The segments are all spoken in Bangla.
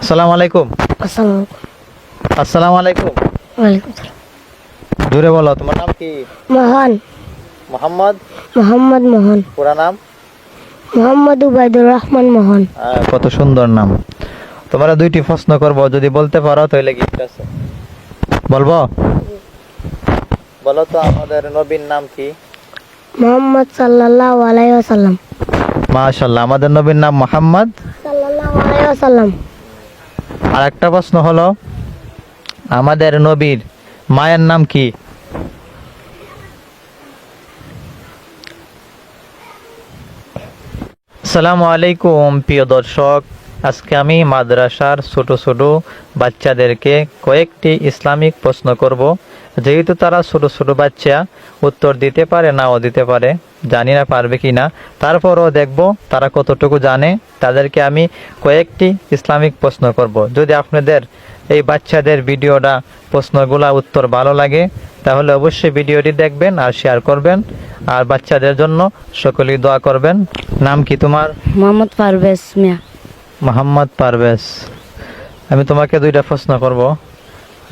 আসসালামু আলাইকুম। আসসালামু আলাইকুম। জোরে বলো তোমার নাম কি? মহান। মোহাম্মদ? মোহাম্মদ মোহন। পুরা নাম? মোহাম্মদ উবাইদুর রহমান মোহন। কত সুন্দর নাম। তোমরা দুইটি প্রশ্ন করব যদি বলতে পারো তাহলে গিফট আছে। বলব? বলো তো আমাদের নবীর নাম কি? মোহাম্মদ সাল্লাল্লাহু আলাইহি ওয়াসাল্লাম। মাশাল্লাহ আমাদের নবীর নাম মোহাম্মদ? সাল্লাল্লাহু আলাইহি ওয়াসাল্লাম। আর একটা প্রশ্ন হলো, আমাদের নবীর মায়ের নাম কি? সালামু আলাইকুম, প্রিয় দর্শক। আজকে আমি মাদ্রাসার ছোট ছোট বাচ্চাদেরকে কয়েকটি ইসলামিক প্রশ্ন করব। যেহেতু তারা ছোট ছোট বাচ্চা উত্তর দিতে পারে নাও দিতে পারে জানি না পারবে কি না তারপরও দেখব তারা কতটুকু জানে। তাদেরকে আমি কয়েকটি ইসলামিক প্রশ্ন করব। যদি আপনাদের এই বাচ্চাদের ভিডিওটা প্রশ্নগুলা উত্তর ভালো লাগে তাহলে অবশ্যই ভিডিওটি দেখবেন আর শেয়ার করবেন। আর বাচ্চাদের জন্য সকলেই দোয়া করবেন। নাম কি তোমার? মোহাম্মদ পারভেজ মিয়া। মোহাম্মদ পারভেজ। আমি তোমাকে দুইটা প্রশ্ন করব।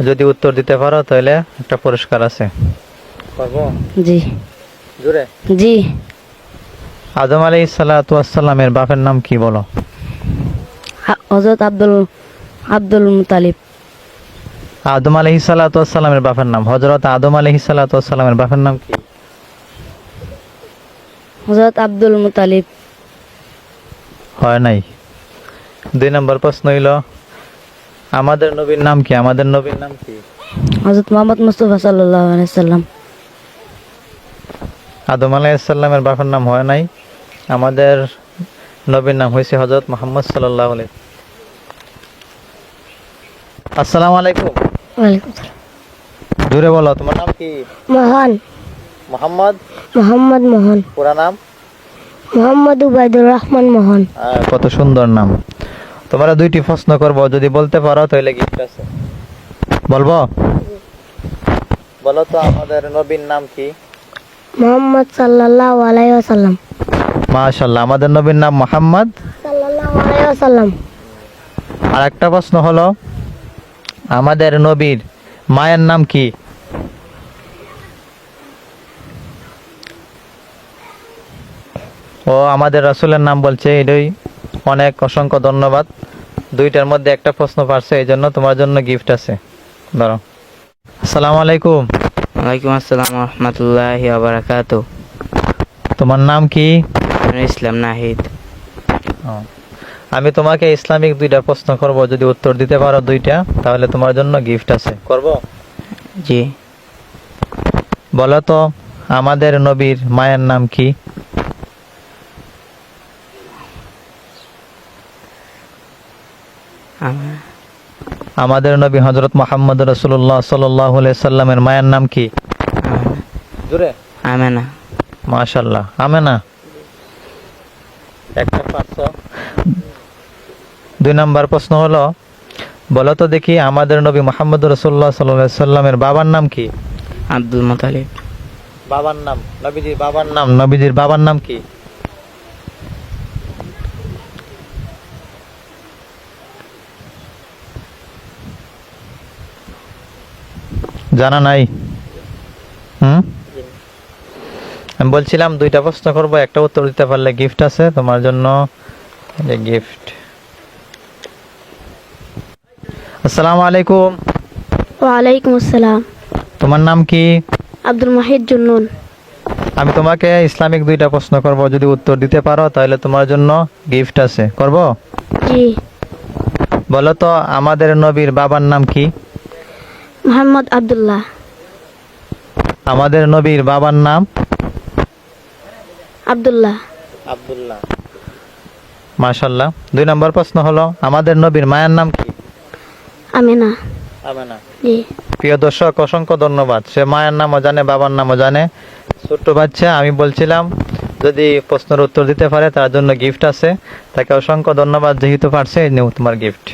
যদি উত্তর দিতে পারো তাহলে একটা পুরস্কার আছে। পারব? জি। জোরে? জি। আদম আলী সালাতামের বাপের নাম কি বলো? হজরত আব্দুল আব্দুল মুতালিব। আদম আলহি সালাতামের বাপের নাম। হজরত আদম আলহি সালাতামের বাপের নাম কি? হজরত আব্দুল মুতালিব। হয় নাই। দুই নম্বর প্রশ্ন হইল আমাদের নবীর নাম কি? আমাদের নবীর নাম কি? হজরত মোহাম্মদ মুস্তফা সাল্লাল্লাহু আলাইহি সাল্লাম। আদম আলাইসাল্লামের বাপের নাম হয় নাই। আমাদের নবীর নাম হয়েছে হজরত মোহাম্মদ সাল্লাহ আসসালামু আলাইকুম। ওয়ালাইকুম সালাম। জোরে বলো তোমার নাম কি? মহান। মোহাম্মদ? মোহাম্মদ মোহন। পুরা নাম? মোহাম্মদ উবাইদুর রহমান মোহন। কত সুন্দর নাম। তোমরা দুইটি প্রশ্ন করব যদি বলতে পারো তাহলে গিফট আছে। বলব? বলো তো আমাদের নবীর নাম কি? মোহাম্মদ সাল্লাল্লাহু আলাইহি ওয়াসাল্লাম। মাশাল্লাহ আমাদের নবীর নাম মোহাম্মদ? সাল্লাল্লাহু আলাইহি ওয়াসাল্লাম। আর একটা প্রশ্ন হলো আমাদের নবীর মায়ের নাম কি? ও আমাদের রাসূলের নাম বলছে এটাই অনেক অসংখ্য ধন্যবাদ। দুইটার মধ্যে একটা প্রশ্ন পারছে এই জন্য তোমার জন্য গিফট আছে। ধরো। আসসালামু আলাইকুম। ওয়ালাইকুম আসসালাম রহমতুল্লাহ বারাকাত তোমার নাম কি? ইসলাম নাহিদ। আমি তোমাকে ইসলামিক দুইটা প্রশ্ন করব যদি উত্তর দিতে পারো দুইটা তাহলে তোমার জন্য গিফট আছে। করব? জি। বলো তো আমাদের নবীর মায়ের নাম কি? আমাদের নবী হজরত মোহাম্মদ রসুল্লাহ সাল্লাহ সাল্লামের মায়ের নাম কি? জোরে? আমেনা। মাশাল্লাহ আমেনা? একটা পাঁচশো দুই নম্বর প্রশ্ন হলো বলো তো দেখি আমাদের নবী মোহাম্মদ রসুল্লাহ সাল্লাহ সাল্লামের বাবার নাম কি? আব্দুল মোতালিব। বাবার নাম নবীজির বাবার নাম। নবীজির বাবার নাম কি? জানা নাই। হুম? আমি বলছিলাম দুইটা প্রশ্ন করব একটা উত্তর দিতে পারলে গিফট আছে তোমার জন্য গিফট আসসালামু আলাইকুম। ওয়ালাইকুম আসসালাম। তোমার নাম কি? আব্দুল মাহিদ জুন্নুন। আমি তোমাকে ইসলামিক দুইটা প্রশ্ন করব যদি উত্তর দিতে পারো তাহলে তোমার জন্য গিফট আছে। করব? জি। বলো তো আমাদের নবীর বাবার নাম কি? মোহাম্মদ আব্দুল্লাহ। আমাদের নবীর বাবার নাম? আব্দুল্লাহ। আব্দুল্লাহ। মাশাল্লাহ দুই নম্বর প্রশ্ন হলো আমাদের নবীর মায়ের নাম কি? আমেনা। আমেনা। জি। প্রিয় দর্শক অসংখ্য ধন্যবাদ। সে মায়ের নামও জানে বাবার নামও জানে। ছোট্ট বাচ্চা আমি বলছিলাম যদি প্রশ্নের উত্তর দিতে পারে তার জন্য গিফট আছে। তাকে অসংখ্য ধন্যবাদ যেহেতু পারছে এই নিউ তোমার গিফট